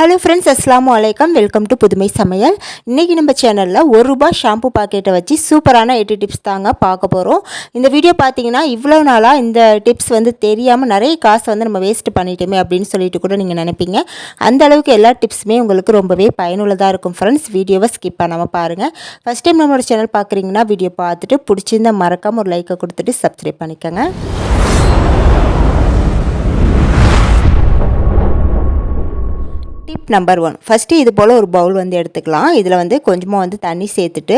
Hello friends அஸ்லாம் வலைக்கம் welcome to புதுமை சமையல் இன்றைக்கி நம்ம சேனலில் ஒரு ரூபாய் ஷாம்பு பாக்கெட்டை வச்சு சூப்பரான எட்டு டிப்ஸ் தாங்க பார்க்க போகிறோம் இந்த வீடியோ பார்த்தீங்கன்னா இவ்வளோ நாளாக இந்த டிப்ஸ் வந்து தெரியாமல் நிறைய காசு வந்து நம்ம வேஸ்ட் பண்ணிட்டோமே அப்படின்னு சொல்லிட்டு கூட நீங்கள் நினைப்பீங்க. அந்த அளவுக்கு எல்லா டிப்ஸுமே உங்களுக்கு ரொம்பவே பயனுள்ளதாக இருக்கும் ஃப்ரெண்ட்ஸ் வீடியோவை ஸ்கிப் பண்ணாமல் பாருங்கள் ஃபஸ்ட் டைம் நம்மளோட சேனல் பார்க்குறீங்கன்னா வீடியோ பார்த்துட்டு பிடிச்சிருந்தா மறக்காமல் ஒரு லைக்கை கொடுத்துட்டு சப்ஸ்கிரைப் பண்ணிக்கோங்க. டிப் நம்பர் ஒன் ஃபஸ்ட்டு இது போல் ஒரு பவுல் வந்து எடுத்துக்கலாம். இதில் வந்து கொஞ்சமாக வந்து தண்ணி சேர்த்துட்டு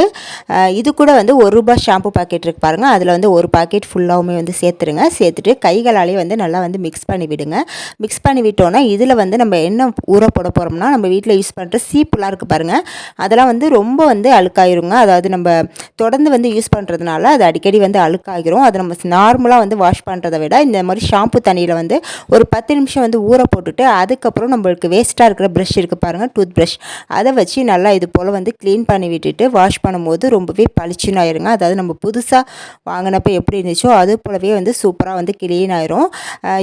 இது கூட வந்து ஒரு ரூபாய் ஷாம்பு பாக்கெட் இருக்கு பாருங்கள் அதில் வந்து ஒரு பாக்கெட் ஃபுல்லாகவுமே வந்து சேர்த்துருங்க. சேர்த்துட்டு கைகளாலே வந்து நல்லா வந்து மிக்ஸ் பண்ணி விடுங்க. மிக்ஸ் பண்ணி விட்டோன்னா இதில் வந்து நம்ம என்ன ஊற போட போகிறோம்னா நம்ம வீட்டில் யூஸ் பண்ணுற சீப்புலாம் இருக்குது பாருங்கள் அதெல்லாம் வந்து ரொம்ப வந்து அழுக்காயிருங்க. அதாவது நம்ம தொடர்ந்து வந்து யூஸ் பண்ணுறதுனால அது அடிக்கடி வந்து அழுக்காகிரும். அதை நம்ம நார்மலாக வந்து வாஷ் பண்ணுறதை விட இந்த மாதிரி ஷாம்பு தண்ணியில் வந்து ஒரு பத்து நிமிஷம் வந்து ஊற போட்டுட்டு அதுக்கப்புறம் நம்மளுக்கு வேஸ்ட்டாக இருக்கிற ப்ரஷ் இருக்குது பாருங்கள் டூத் ப்ரஷ் அதை வச்சு நல்லா இது போல் வந்து க்ளீன் பண்ணி விட்டுட்டு வாஷ் பண்ணும்போது ரொம்பவே பளிச்சுன்னு ஆயிருங்க. அதாவது நம்ம புதுசாக வாங்கினப்போ எப்படி இருந்துச்சோ அது போலவே வந்து சூப்பராக வந்து க்ளீன் ஆயிரும்.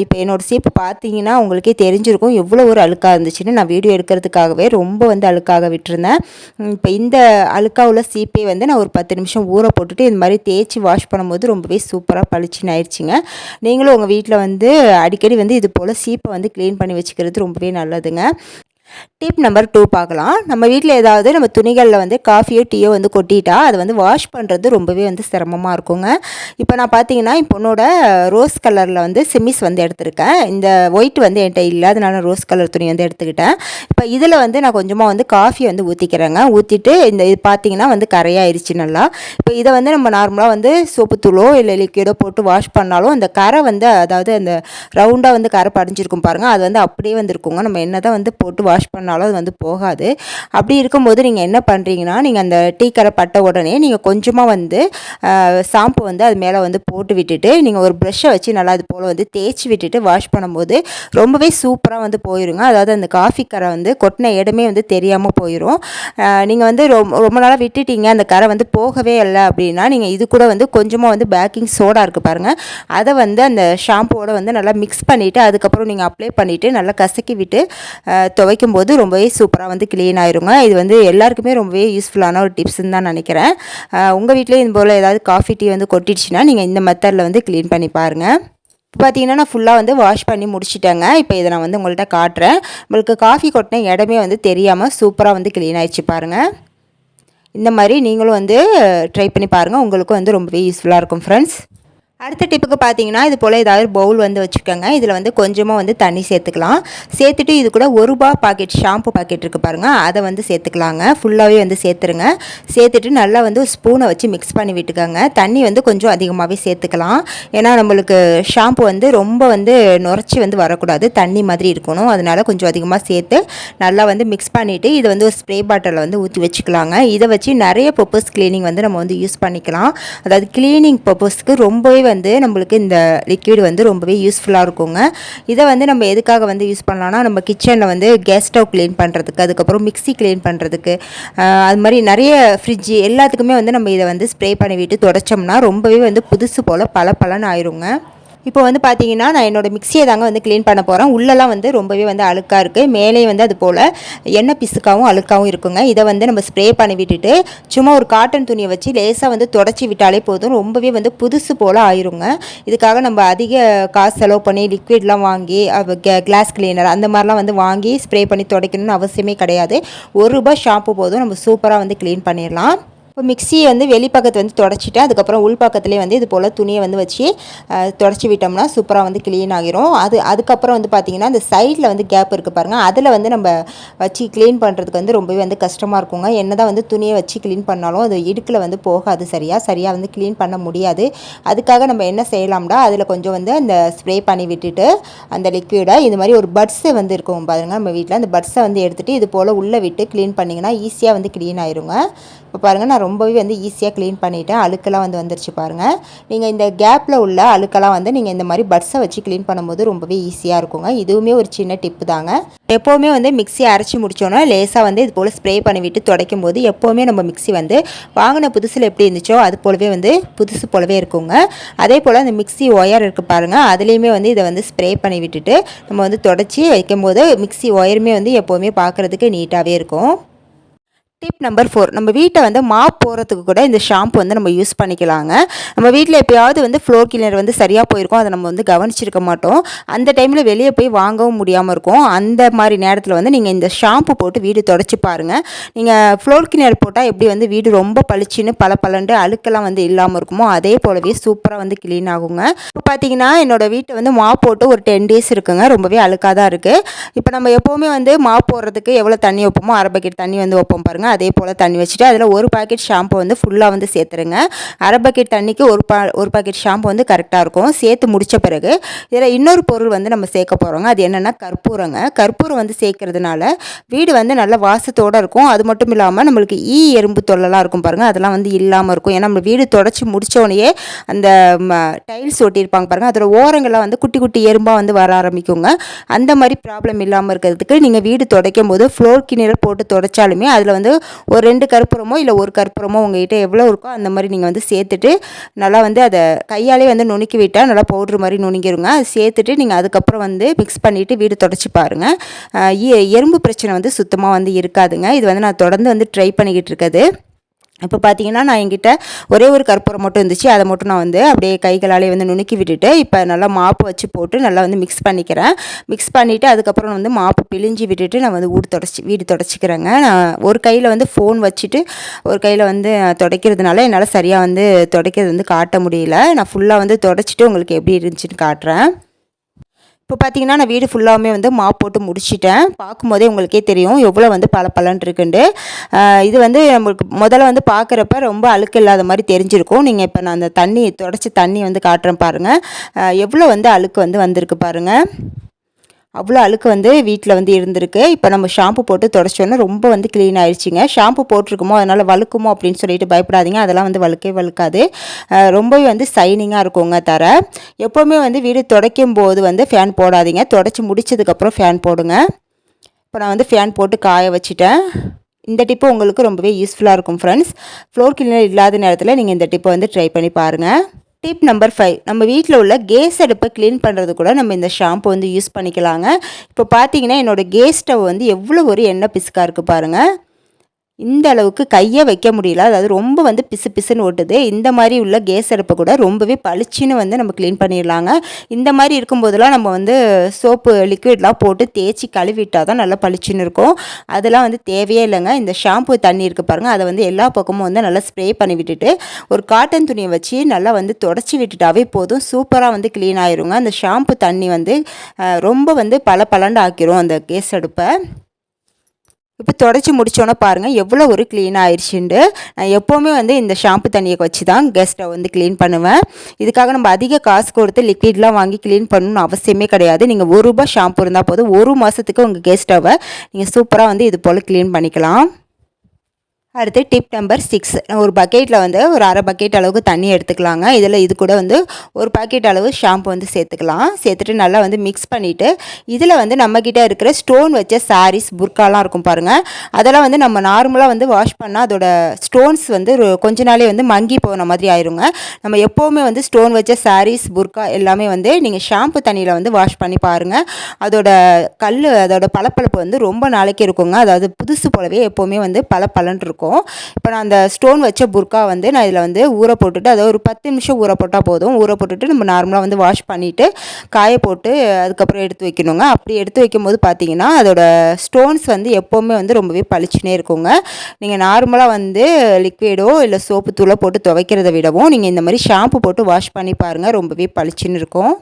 இப்போ என்னோடய சீப்பு பார்த்தீங்கன்னா உங்களுக்கே தெரிஞ்சிருக்கும். எவ்வளோ ஒரு அழுக்காக இருந்துச்சுன்னு நான் வீடியோ எடுக்கிறதுக்காகவே ரொம்ப வந்து அழுக்காக விட்டுருந்தேன். இப்போ இந்த அழுக்காக உள்ள சீப்பே வந்து நான் ஒரு பத்து நிமிஷம் ஊற போட்டுட்டு இந்த மாதிரி தேய்ச்சி வாஷ் பண்ணும்போது ரொம்பவே சூப்பராக பளிச்சுன்னு ஆயிடுச்சிங்க நீங்களும் உங்கள் வீட்டில் வந்து அடிக்கடி வந்து இது போல் சீப்பை வந்து க்ளீன் பண்ணி வச்சுக்கிறது ரொம்பவே நல்லதுங்க. டிப் நம்பர் டூ பார்க்கலாம். நம்ம வீட்டில் ஏதாவது நம்ம துணிகளில் வந்து காஃபியோ டீயோ வந்து கொட்டிட்டா அதை வந்து வாஷ் பண்ணுறது ரொம்பவே வந்து சிரமமாக இருக்குங்க. இப்போ நான் பார்த்தீங்கன்னா என் பொண்ணோட ரோஸ் கலரில் வந்து சிமிஸ் வந்து எடுத்திருக்கேன். இந்த ஒயிட் வந்து என்கிட்ட இல்லாதனால நான் ரோஸ் கலர் துணி வந்து எடுத்துக்கிட்டேன். இப்போ இதில் வந்து நான் கொஞ்சமாக வந்து காஃபி வந்து ஊற்றிக்கிறேங்க ஊற்றிட்டு இந்த இது பார்த்தீங்கன்னா வந்து கரையாயிருச்சு நல்லா. இப்போ இதை வந்து நம்ம நார்மலாக வந்து சோப்புத்தூளோ இல்லை லிக்விடோ போட்டு வாஷ் பண்ணாலும் அந்த கரை வந்து அதாவது அந்த ரவுண்டாக வந்து கரை படிஞ்சிருக்கும் பாருங்கள் அது வந்து அப்படியே வந்து இருக்குங்க நம்ம என்ன தான் வந்து போட்டு வாஷ் வாஷ் பண்ணாலும் அது வந்து போகாது. அப்படி இருக்கும்போது நீங்கள் என்ன பண்ணுறீங்கன்னா நீங்கள் அந்த டீ கரை பட்ட உடனே நீங்கள் கொஞ்சமாக வந்து ஷாம்பு வந்து அது மேலே வந்து போட்டு விட்டுட்டு நீங்கள் ஒரு ப்ரெஷ்ஷை வச்சு நல்லா அது போல் வந்து தேய்ச்சி விட்டுட்டு வாஷ் பண்ணும்போது ரொம்பவே சூப்பராக வந்து போயிருங்க. அதாவது அந்த காஃபி கரை வந்து கொட்டின இடமே வந்து தெரியாமல் போயிடும் நீங்கள் வந்து ரொம்ப ரொம்ப நாளாக விட்டுட்டீங்க அந்த கரை வந்து போகவே இல்லை அப்படின்னா நீங்கள் இது கூட வந்து கொஞ்சமாக வந்து பேக்கிங் சோடா இருக்குது பாருங்கள் அதை வந்து அந்த ஷாம்புவோட வந்து நல்லா மிக்ஸ் பண்ணிவிட்டு அதுக்கப்புறம் நீங்கள் அப்ளை பண்ணிவிட்டு நல்லா கசக்கி விட்டு துவைக்கும் போது ரொம்பவே சூப்பராக வந்து க்ளீன் ஆயிருங்க. இது வந்து எல்லாருக்குமே ரொம்பவே யூஸ்ஃபுல்லான ஒரு டிப்ஸ்ன்னு தான் நினைக்கிறேன். உங்கள் வீட்டிலேயும் இது போல் ஏதாவது காஃபி டீ வந்து கொட்டிடுச்சுன்னா நீங்கள் இந்த மெத்தடில் வந்து க்ளீன் பண்ணி பாருங்கள் இப்போ பார்த்தீங்கன்னா நான் ஃபுல்லாக வந்து வாஷ் பண்ணி முடிச்சிட்டேங்க. இப்போ இதை நான் வந்து உங்கள்கிட்ட காட்டுறேன். உங்களுக்கு காஃபி கொட்டின இடமே வந்து தெரியாமல் சூப்பராக வந்து க்ளீன் ஆயிடுச்சு பாருங்கள் இந்த மாதிரி நீங்களும் வந்து ட்ரை பண்ணி பாருங்கள் உங்களுக்கும் வந்து ரொம்பவே யூஸ்ஃபுல்லாக இருக்கும் ஃப்ரெண்ட்ஸ் அடுத்த டிப்புக்கு பார்த்தீங்கன்னா இது போல் ஏதாவது பவுல் வந்து வச்சுக்கோங்க இதில் வந்து கொஞ்சமாக வந்து தண்ணி சேர்த்துக்கலாம். சேர்த்துட்டு இது கூட ஒரு ரூபா பாக்கெட் ஷாம்பு பாக்கெட் இருக்குது பாருங்கள் அதை வந்து சேர்த்துக்கலாங்க. ஃபுல்லாகவே வந்து சேர்த்துருங்க. சேர்த்துட்டு நல்லா வந்து ஒரு ஸ்பூனை வச்சு மிக்ஸ் பண்ணி விட்டுக்கோங்க. தண்ணி வந்து கொஞ்சம் அதிகமாகவே சேர்த்துக்கலாம். ஏன்னா நம்மளுக்கு ஷாம்பு வந்து ரொம்ப வந்து நுரைச்சி வந்து வரக்கூடாது. தண்ணி மாதிரி இருக்கணும். அதனால கொஞ்சம் அதிகமாக சேர்த்து நல்லா வந்து மிக்ஸ் பண்ணிவிட்டு இதை வந்து ஒரு ஸ்ப்ரே பாட்டிலில் வந்து ஊற்றி வச்சுக்கலாங்க. இதை வச்சு நிறைய பர்பஸ் க்ளீனிங் வந்து நம்ம வந்து யூஸ் பண்ணிக்கலாம். அதாவது க்ளீனிங் பர்பஸ்க்கு ரொம்பவே வந்து நம்மளுக்கு இந்த லிக்விட் வந்து ரொம்பவே யூஸ்ஃபுல்லாக இருக்குங்க. இதை வந்து நம்ம எதுக்காக வந்து யூஸ் பண்ணலாம்னா நம்ம கிச்சனில் வந்து கேஸ் ஸ்டவ் க்ளீன் பண்ணுறதுக்கு அதுக்கப்புறம் மிக்ஸி க்ளீன் பண்ணுறதுக்கு அது மாதிரி நிறைய ஃப்ரிட்ஜ் எல்லாத்துக்குமே வந்து நம்ம இதை வந்து ஸ்ப்ரே பண்ணி விட்டு தொடச்சோம்னா ரொம்பவே வந்து புதுசு போல் பல பலன் ஆயிருங்க. இப்போ வந்து பார்த்தீங்கன்னா நான் என்னோடய மிக்சியை தாங்க வந்து க்ளீன் பண்ண போகிறேன் உள்ளெல்லாம் வந்து ரொம்பவே வந்து அழுக்காக இருக்குது மேலே வந்து அது போல் எண்ணெய் பிசுக்காகவும் அழுக்காகவும் இருக்குங்க. இதை வந்து நம்ம ஸ்ப்ரே பண்ணி விட்டுட்டு சும்மா ஒரு காட்டன் துணியை வச்சு லேசாக வந்து தொடச்சி விட்டாலே போதும். ரொம்பவே வந்து புதுசு போல் ஆயிருங்க. இதுக்காக நம்ம அதிக காசு செலவு பண்ணி லிக்விட்லாம் வாங்கி கிளாஸ் கிளீனர் அந்த மாதிரிலாம் வந்து வாங்கி ஸ்ப்ரே பண்ணி துடைக்கணும்னு அவசியமே கிடையாது. ஒரு ரூபாய் ஷாம்பு போதும். நம்ம சூப்பராக வந்து க்ளீன் பண்ணிடலாம். இப்போ மிக்சியை வந்து வெளிப்பக்கத்தை வந்து தொடச்சிட்டு அதுக்கப்புறம் உள் பக்கத்துலேயே வந்து இது போல் துணியை வந்து வச்சு தொடச்சி விட்டோம்னா சூப்பராக வந்து க்ளீன் ஆகிரும். அது அதுக்கப்புறம் வந்து பார்த்திங்கன்னா அந்த சைடில் வந்து கேப் இருக்குது பாருங்கள் அதில் வந்து நம்ம வச்சு க்ளீன் பண்ணுறதுக்கு வந்து ரொம்பவே வந்து கஷ்டமாக இருக்குங்க. என்ன தான் வந்து துணியை வச்சு க்ளீன் பண்ணாலும் அது இடுக்கில் வந்து போகாது சரியாக சரியாக வந்து க்ளீன் பண்ண முடியாது. அதுக்காக நம்ம என்ன செய்யலாம்டா அதில் கொஞ்சம் வந்து அந்த ஸ்ப்ரே பண்ணி விட்டுட்டு அந்த லிக்விடை இது மாதிரி ஒரு பட்ஸை வந்து இருக்கும் பாருங்கள் நம்ம வீட்டில் அந்த பட்ஸை வந்து எடுத்துகிட்டு இது போல் உள்ளே விட்டு க்ளீன் பண்ணிங்கன்னா ஈஸியாக வந்து க்ளீன் ஆயிருங்க. இப்போ பாருங்கள் நான் ரொம்பவே வந்து ஈஸியாக க்ளீன் பண்ணிவிட்டேன் அழுக்கெல்லாம் வந்து வந்துருச்சு பாருங்கள் நீங்கள் இந்த கேப்பில் உள்ள அழுக்கெல்லாம் வந்து நீங்கள் இந்த மாதிரி பட்ஸை வச்சு க்ளீன் பண்ணும்போது ரொம்பவே ஈஸியாக இருக்குங்க. இதுவுமே ஒரு சின்ன டிப்பு தாங்க. எப்போவுமே வந்து மிக்ஸி அரைச்சி முடித்தோன்னா லேசாக வந்து இது போல் ஸ்ப்ரே பண்ணிவிட்டு துடைக்கும் போது எப்போவுமே நம்ம மிக்ஸி வந்து வாங்கின புதுசில் எப்படி இருந்துச்சோ அது போலவே வந்து புதுசு போலவே இருக்குங்க. அதே போல் அந்த மிக்ஸி ஒயர் இருக்குது பாருங்கள் அதுலேயுமே வந்து இதை வந்து ஸ்ப்ரே பண்ணி விட்டுட்டு நம்ம வந்து தொடச்சி வைக்கும்போது மிக்ஸி ஒயருமே வந்து எப்போவுமே பார்க்குறதுக்கு நீட்டாகவே இருக்கும். டிப் நம்பர் ஃபோர் நம்ம வீட்டை வந்து மாப் போகிறதுக்கு கூட இந்த ஷாம்பு வந்து நம்ம யூஸ் பண்ணிக்கலாங்க. நம்ம வீட்டில் எப்பயாவது வந்து ஃப்ளோர் கிளீனர் வந்து சரியாக போயிருக்கோம் அதை நம்ம வந்து கவனிச்சிருக்க மாட்டோம். அந்த டைமில் வெளியே போய் வாங்கவும் முடியாமல் இருக்கும். அந்த மாதிரி நேரத்தில் வந்து நீங்கள் இந்த ஷாம்பு போட்டு வீடு தொடச்சி பாருங்கள் நீங்கள் ஃப்ளோர் கிளீனர் போட்டால் எப்படி வந்து வீடு ரொம்ப பளிச்சுன்னு பல பலண்டு அழுக்கெல்லாம் வந்து இல்லாமல் இருக்குமோ அதே போலவே சூப்பராக வந்து க்ளீன் ஆகுங்க. இப்போ பார்த்தீங்கன்னா என்னோடய வீட்டை வந்து மாப் போட்டு ஒரு டென் டேஸ் இருக்குங்க. ரொம்பவே அழுக்காக தான் இருக்குது இப்போ நம்ம எப்போவுமே வந்து மாப் போடுறதுக்கு எவ்வளோ தண்ணி வைப்போமோ அரை பக்கெட் தண்ணி வந்து வைப்போம் பாருங்கள் அதே போல் தண்ணி வச்சுட்டு அதில் ஒரு பாக்கெட் ஷாம்பு வந்து ஃபுல்லாக வந்து சேர்த்துருங்க. அரை பக்கெட் தண்ணிக்கு ஒரு பா ஒரு பாக்கெட் ஷாம்பு வந்து கரெக்டாக இருக்கும். சேர்த்து முடித்த பிறகு இதில் இன்னொரு பொருள் வந்து நம்ம சேர்க்க போகிறோங்க அது என்னென்னா கற்பூரங்க. கற்பூரம் வந்து சேர்க்கறதுனால வீடு வந்து நல்ல வாசத்தோடு இருக்கும். அது மட்டும் இல்லாமல் நம்மளுக்கு ஈ எறும்பு தொல்லலாம் இருக்கும் பாருங்கள் அதெல்லாம் வந்து இல்லாமல் இருக்கும். ஏன்னா நம்ம வீடு தொடச்சி முடித்தோடனே அந்த டைல்ஸ் ஒட்டியிருப்பாங்க பாருங்கள் அதோட ஓரங்கள்லாம் வந்து குட்டி குட்டி எறும்பாக வந்து வர ஆரம்பிக்குங்க. அந்த மாதிரி ப்ராப்ளம் இல்லாமல் இருக்கிறதுக்கு நீங்கள் வீடு துடைக்கும் போது ஃப்ளோர் கிணறு போட்டு துடைச்சாலுமே அதில் வந்து ஒரு ரெண்டு கற்பூரமோ இல்லை ஒரு கற்பூரமோ உங்கள்கிட்ட எவ்வளோ இருக்கோ அந்த மாதிரி நீங்கள் வந்து சேர்த்துட்டு நல்லா வந்து அதை கையாலே வந்து நுணுக்கி விட்டால் நல்லா பவுட்ரு மாதிரி நுணுங்கிருங்க. அது சேர்த்துட்டு நீங்கள் அதுக்கப்புறம் வந்து மிக்ஸ் பண்ணிவிட்டு வீடு தொடச்சி பாருங்கள் எறும்பு பிரச்சனை வந்து சுத்தமாக வந்து இருக்காதுங்க. இது வந்து நான் தொடர்ந்து வந்து ட்ரை பண்ணிக்கிட்டு இருக்குது இப்போ பார்த்தீங்கன்னா நான் என்கிட்ட ஒரே ஒரு கற்பூரம் மட்டும் இருந்துச்சு. அதை மட்டும் நான் வந்து அப்படியே கைகளாலே வந்து நுணுக்கி விட்டுட்டு இப்போ நல்லா மாப்பு வச்சு போட்டு நல்லா வந்து மிக்ஸ் பண்ணிக்கிறேன். மிக்ஸ் பண்ணிவிட்டு அதுக்கப்புறம் வந்து மாப்பு பிழிஞ்சி விட்டுட்டு நான் வந்து வீடு தொடச்சி வீடு தொடச்சிக்கிறேங்க. நான் ஒரு கையில் வந்து ஃபோன் வச்சுட்டு ஒரு கையில் வந்து துடைக்கிறதுனால என்னால் சரியாக வந்து துடைக்கிறது வந்து காட்ட முடியல. நான் ஃபுல்லாக வந்து தொடச்சிட்டு உங்களுக்கு எப்படி இருந்துச்சுன்னு காட்டுறேன். இப்போ பார்த்தீங்கன்னா நான் வீடு ஃபுல்லாகவுமே வந்து மாப் போட்டு முடிச்சிட்டேன். பார்க்கும்போதே உங்களுக்கே தெரியும் எவ்வளோ வந்து பல பலன் இருக்குண்டு இது வந்து நம்மளுக்கு முதல்ல வந்து பார்க்குறப்ப ரொம்ப அழுக்கு இல்லாத மாதிரி தெரிஞ்சிருக்கும். நீங்கள் இப்போ நான் அந்த தண்ணி தொடச்சி தண்ணி வந்து காட்டுறேன் பாருங்கள் எவ்வளோ வந்து அழுக்கு வந்து வந்திருக்கு பாருங்கள் அவ்வளோ அழுக்கு வந்து வீட்டில் வந்து இருந்திருக்கு. இப்போ நம்ம ஷாம்பு போட்டு தொடச்சோன்னே ரொம்ப வந்து க்ளீன் ஆயிடுச்சுங்க ஷாம்பு போட்டிருக்குமோ அதனால் வழுக்குமோ அப்படின்னு சொல்லிட்டு பயப்படாதீங்க. அதெல்லாம் வந்து வழுக்கே வழுக்காது. ரொம்பவே வந்து சைனிங்காக இருக்குங்க தர. எப்போவுமே வந்து வீடு துடைக்கும் போது வந்து ஃபேன் போடாதீங்க. தொடச்சி முடிச்சதுக்கப்புறம் ஃபேன் போடுங்க. இப்போ நான் வந்து ஃபேன் போட்டு காய வச்சுட்டேன். இந்த டிப்பு உங்களுக்கு ரொம்பவே யூஸ்ஃபுல்லாக இருக்கும் ஃப்ரெண்ட்ஸ் ஃப்ளோர் கிளீனர் இல்லாத நேரத்தில் நீங்கள் இந்த டிப்பை வந்து ட்ரை பண்ணி பாருங்கள் டிப் நம்பர் ஃபைவ் நம்ம வீட்டில் உள்ள கேஸ் அடுப்பை க்ளீன் பண்ணுறது கூட நம்ம இந்த ஷாம்பு வந்து யூஸ் பண்ணிக்கலாங்க. இப்போ பார்த்தீங்கன்னா என்னோடய கேஸ் ஸ்டவ் வந்து எவ்வளோ ஒரு எண்ணெய் பிசுக்காக இருக்குது பாருங்கள் இந்த அளவுக்கு கையை வைக்க முடியல. அதாவது ரொம்ப வந்து பிசு பிசுன்னு ஓட்டுது. இந்த மாதிரி உள்ள கேஸ் அடுப்பை கூட ரொம்பவே பளிச்சுன்னு வந்து நம்ம க்ளீன் பண்ணிடலாங்க. இந்த மாதிரி இருக்கும்போதெல்லாம் நம்ம வந்து சோப்பு லிக்விட்லாம் போட்டு தேய்ச்சி கழுவிட்டால் தான் நல்லா பளிச்சுன்னு இருக்கும். அதெல்லாம் வந்து தேவையே இல்லைங்க. இந்த ஷாம்பு தண்ணி இருக்குது பாருங்கள் அதை வந்து எல்லா பக்கமும் வந்து நல்லா ஸ்ப்ரே பண்ணி விட்டுட்டு ஒரு காட்டன் துணியை வச்சு நல்லா வந்து தொடச்சி விட்டுட்டாவே போதும். சூப்பராக வந்து க்ளீன் ஆயிருங்க. அந்த ஷாம்பு தண்ணி வந்து ரொம்ப வந்து பல பலண்டு ஆக்கிரும் அந்த கேஸ் அடுப்பை. இப்போ தொடச்சி முடித்தோன்னே பாருங்கள் எவ்வளோ ஒரு க்ளீன் ஆயிடுச்சுண்டு நான் எப்போவுமே வந்து இந்த ஷாம்பு தண்ணியை வச்சு தான் கெஸ்ட்டை வந்து க்ளீன் பண்ணுவேன். இதுக்காக நம்ம அதிக காசு கொடுத்து லிக்விட்லாம் வாங்கி க்ளீன் பண்ணணும்னு அவசியமே கிடையாது. நீங்கள் ஒரு ரூபா ஷாம்பு இருந்தால் போதும். ஒரு மாதத்துக்கு உங்கள் கெஸ்ட்டவை நீங்கள் சூப்பராக வந்து இது போல் க்ளீன் பண்ணிக்கலாம். அடுத்து டிப் நம்பர் சிக்ஸ் ஒரு பக்கெட்டில் வந்து ஒரு அரை பக்கெட் அளவுக்கு தண்ணி எடுத்துக்கலாங்க. இதில் இது கூட வந்து ஒரு பாக்கெட் அளவு ஷாம்பு வந்து சேர்த்துக்கலாம். சேர்த்துட்டு நல்லா வந்து மிக்ஸ் பண்ணிவிட்டு இதில் வந்து நம்மக்கிட்ட இருக்கிற ஸ்டோன் வச்ச சாரீஸ் புர்க்காலாம் இருக்கும் பாருங்கள் அதெல்லாம் வந்து நம்ம நார்மலாக வந்து வாஷ் பண்ணால் அதோட ஸ்டோன்ஸ் வந்து கொஞ்ச நாளே வந்து மங்கி போன மாதிரி ஆயிருங்க. நம்ம எப்போவுமே வந்து ஸ்டோன் வச்ச சாரீஸ் புர்க்கா எல்லாமே வந்து நீங்கள் ஷாம்பு தண்ணியில் வந்து வாஷ் பண்ணி பாருங்கள் அதோட கல் அதோட பளப்பளப்பு வந்து ரொம்ப நாளைக்கு இருக்குங்க. அதாவது புதுசு போலவே எப்போவுமே வந்து பல பலன் இருக்கும். இருக்கும். இப்போ நான் அந்த ஸ்டோன் வச்ச புர்க்கா வந்து நான் இதில் வந்து ஊற போட்டுட்டு அதை ஒரு பத்து நிமிஷம் ஊற போட்டால் போதும். ஊற போட்டுட்டு நம்ம நார்மலாக வந்து வாஷ் பண்ணிவிட்டு காய போட்டு அதுக்கப்புறம் எடுத்து வைக்கணுங்க. அப்படி எடுத்து வைக்கும் போது பார்த்தீங்கன்னா அதோட ஸ்டோன்ஸ் வந்து எப்போவுமே வந்து ரொம்பவே பளிச்சுனே இருக்குங்க. நீங்கள் நார்மலாக வந்து லிக்விடோ இல்லை சோப்பு தூளோ போட்டு துவைக்கிறத விடவும் நீங்கள் இந்த மாதிரி ஷாம்பு போட்டு வாஷ் பண்ணி பாருங்கள் ரொம்பவே பளிச்சுன்னு இருக்கும்.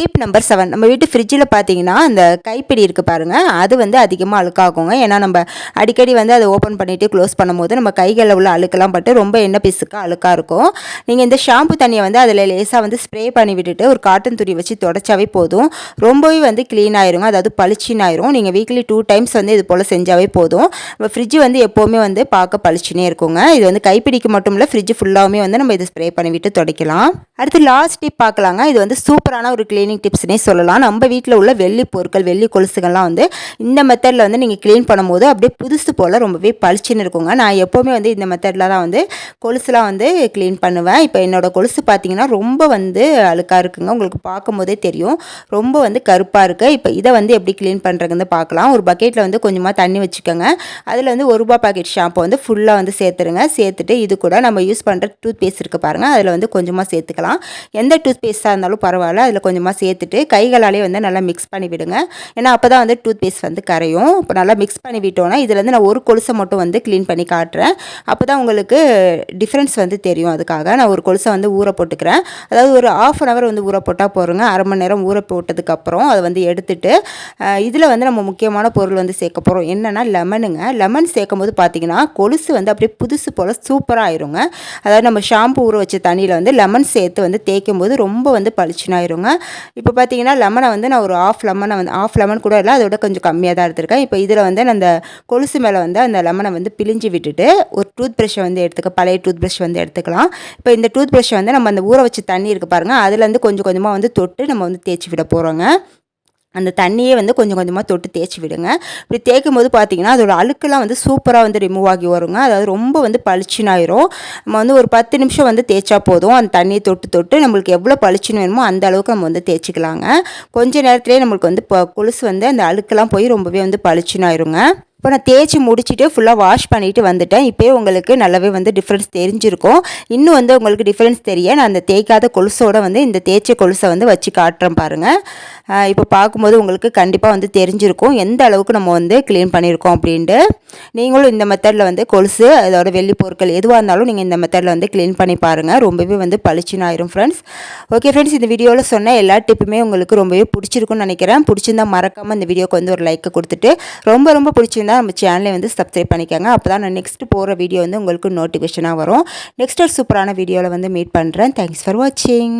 டிப் நம்பர் செவன் நம்ம வீட்டு ஃப்ரிட்ஜில் பார்த்தீங்கன்னா அந்த கைப்பிடி இருக்குது பாருங்கள் அது வந்து அதிகமாக அழுக்காகுங்க. ஏன்னா நம்ம அடிக்கடி வந்து அதை ஓப்பன் பண்ணிவிட்டு க்ளோஸ் பண்ணும்போது நம்ம கைகளில் உள்ள அழுக்கெல்லாம் பட்டு ரொம்ப எண்ணெய் பிசுக்கு அழுக்காக இருக்கும். நீங்கள் இந்த ஷாம்பு தண்ணியை வந்து அதில் லேசாக வந்து ஸ்ப்ரே பண்ணி விட்டுட்டு ஒரு காட்டன் துணி வச்சு தொடச்சாவே போதும். ரொம்பவே வந்து க்ளீன் ஆயிருங்க. அதாவது பளிச்சின்னு ஆயிரும். நீங்கள் வீக்லி டூ டைம்ஸ் வந்து இது போல் செஞ்சாவே போதும். நம்ம ஃப்ரிட்ஜ் வந்து எப்போவுமே வந்து பார்க்க பளிச்சுனே இருக்குங்க. இது வந்து கைப்பிடிக்கு மட்டும் இல்லை ஃப்ரிட்ஜ் ஃபுல்லாகவுமே வந்து நம்ம இதை ஸ்ப்ரே பண்ணிவிட்டு துடைக்கலாம். அடுத்து லாஸ்ட் டிப் பார்க்கலாங்க இது வந்து சூப்பரான ஒரு க்ளீனிங் டிப்ஸ்னே சொல்லலாம். நம்ம வீட்டில் உள்ள வெள்ளி பொருட்கள் வெள்ளி கொலுசுகள்லாம் வந்து இந்த மெத்தடில் வந்து நீங்கள் க்ளீன் பண்ணும்போது அப்படியே புதுசு போல் ரொம்பவே பளிச்சுன்னு இருக்குங்க. நான் எப்போவுமே வந்து இந்த மெத்தடில் தான் வந்து கொலுசுலாம் வந்து க்ளீன் பண்ணுவேன். இப்போ என்னோடய கொலுசு பார்த்தீங்கன்னா ரொம்ப வந்து அழுக்காக இருக்குங்க. உங்களுக்கு பார்க்கும்போதே தெரியும். ரொம்ப வந்து கருப்பாக இருக்குது இப்போ இதை வந்து எப்படி க்ளீன் பண்ணுறதுன்னு பார்க்கலாம் ஒரு பக்கெட்டில் வந்து கொஞ்சமாக தண்ணி வச்சுக்கோங்க. அதில் வந்து ஒரு ரூபா பாக்கெட் ஷாம்பு வந்து ஃபுல்லாக வந்து சேர்த்துருங்க. சேர்த்துட்டு இது கூட நம்ம யூஸ் பண்ணுற டூத் பேஸ்ட் இருக்குது பாருங்கள் அதில் வந்து கொஞ்சமாக சேர்த்துக்கலாம். எந்த டூத் பேஸ்ட்டாக இருந்தாலும் பரவாயில்ல. அதில் கொஞ்சமாக சேர்த்துட்டு கைகளாலே வந்து நல்லா மிக்ஸ் பண்ணி விடுங்க. ஏன்னா அப்போ தான் வந்து டூத் பேஸ்ட் வந்து கரையும். இப்போ நல்லா மிக்ஸ் பண்ணி விட்டோன்னா இதுலேருந்து நான் ஒரு கொலுசை மட்டும் வந்து க்ளீன் பண்ணி காட்டுறேன். அப்போ தான் உங்களுக்கு டிஃப்ரென்ஸ் வந்து தெரியும். அதுக்காக நான் ஒரு கொலுசை வந்து ஊற போட்டுக்கிறேன். அதாவது ஒரு ஆஃப் அன் ஹவர் வந்து ஊற போட்டால் போகிறோங்க அரை மணி நேரம் ஊற போட்டதுக்கப்புறம் அதை வந்து எடுத்துட்டு இதில் வந்து நம்ம முக்கியமான பொருள் வந்து சேர்க்க போகிறோம் என்னென்னா லெமனுங்க லெமன் சேர்க்கும் போது பார்த்திங்கன்னா கொலுசு வந்து அப்படியே புதுசு போல் சூப்பராக ஆயிருங்க. அதாவது நம்ம ஷாம்பு ஊற வச்ச தண்ணியில் வந்து லெமன் சேர்த்து வந்து தேய்க்கும் போது ரொம்ப வந்து பளிச்சுனாயிருங்க ஆயிருங்க. இப்போ பார்த்தீங்கன்னா லெமனை வந்து நான் ஒரு ஆஃப் லெமனை வந்து ஆஃப் லெமன் கூட இல்லை அதோட கொஞ்சம் கம்மியாக தான் எடுத்திருக்கேன். இப்போ இதில் வந்து நான் அந்த கொலுசு மேலே வந்து அந்த லெமனை வந்து பிழிஞ்சு விட்டுட்டு ஒரு டூத் ப்ரஷ்ஷை வந்து எடுத்துக்க பழைய டூத் ப்ரஷ் வந்து எடுத்துக்கலாம். இப்போ இந்த டூத் ப்ரஷ்ஷை வந்து நம்ம அந்த ஊற வச்சு தண்ணி இருக்குது பாருங்கள் அதுலேருந்து கொஞ்சம் கொஞ்சமாக வந்து தொட்டு நம்ம வந்து தேய்ச்சி விட போகிறோங்க அந்த தண்ணியே வந்து கொஞ்சம் கொஞ்சமாக தொட்டு தேய்ச்சி விடுங்க. இப்படி தேய்க்கும் போது பார்த்தீங்கன்னா அதோட அழுக்கெல்லாம் வந்து சூப்பராக வந்து ரிமூவ் ஆகி வருங்க. அதாவது ரொம்ப வந்து பளிச்சுனாயிரும் நம்ம வந்து ஒரு பத்து நிமிஷம் வந்து தேய்ச்சா போதும். அந்த தண்ணியை தொட்டு தொட்டு நம்மளுக்கு எவ்வளோ பளிச்சுன்னு வேணுமோ அந்த அளவுக்கு நம்ம வந்து தேய்ச்சிக்கலாங்க. கொஞ்ச நேரத்துலேயே நம்மளுக்கு வந்து கொலுசு வந்து அந்த அழுக்கெல்லாம் போய் ரொம்பவே வந்து பளிச்சுனாயிருங்க இப்போ நான் தேய்ச்சி முடிச்சுட்டு ஃபுல்லாக வாஷ் பண்ணிவிட்டு வந்துட்டேன். இப்போயே உங்களுக்கு நல்லாவே வந்து டிஃப்ரென்ஸ் தெரிஞ்சிருக்கும். இன்னும் வந்து உங்களுக்கு டிஃப்ரென்ஸ் தெரிய நான் அந்த தேய்க்காத கொலுசோடு வந்து இந்த தேய்ச்ச கொலுசை வந்து வச்சு காட்டுறேன் பாருங்கள் இப்போ பார்க்கும்போது உங்களுக்கு கண்டிப்பாக வந்து தெரிஞ்சிருக்கும். எந்த அளவுக்கு நம்ம வந்து க்ளீன் பண்ணியிருக்கோம் அப்படின்ட்டு. நீங்களும் இந்த மெத்தடில் வந்து கொலுசு அதோட வெள்ளி பொருட்கள் எதுவாக இருந்தாலும் நீங்கள் இந்த மெத்தடில் வந்து க்ளீன் பண்ணி பாருங்கள் ரொம்பவே வந்து பளிச்சுன்னு ஆயிரும் ஃப்ரெண்ட்ஸ் ஓகே ஃப்ரெண்ட்ஸ் இந்த வீடியோவில் சொன்ன எல்லா டிப்புமே உங்களுக்கு ரொம்பவே பிடிச்சிருக்குன்னு நினைக்கிறேன். பிடிச்சிருந்தா மறக்காமல் இந்த வீடியோக்கு வந்து ஒரு லைக்கை கொடுத்துட்டு ரொம்ப ரொம்ப பிடிச்சிருந்தா இருந்தால் நம்ம சேனலை வந்து சப்ஸ்கிரைப் பண்ணிக்கோங்க. அப்போ தான் நான் நெக்ஸ்ட் போகிற வீடியோ வந்து உங்களுக்கு நோட்டிஃபிகேஷனாக வரும். நெக்ஸ்ட் ஒரு சூப்பரான வீடியோவில் வந்து மீட் பண்ணுறேன் தேங்க்ஸ் ஃபார் வாட்சிங்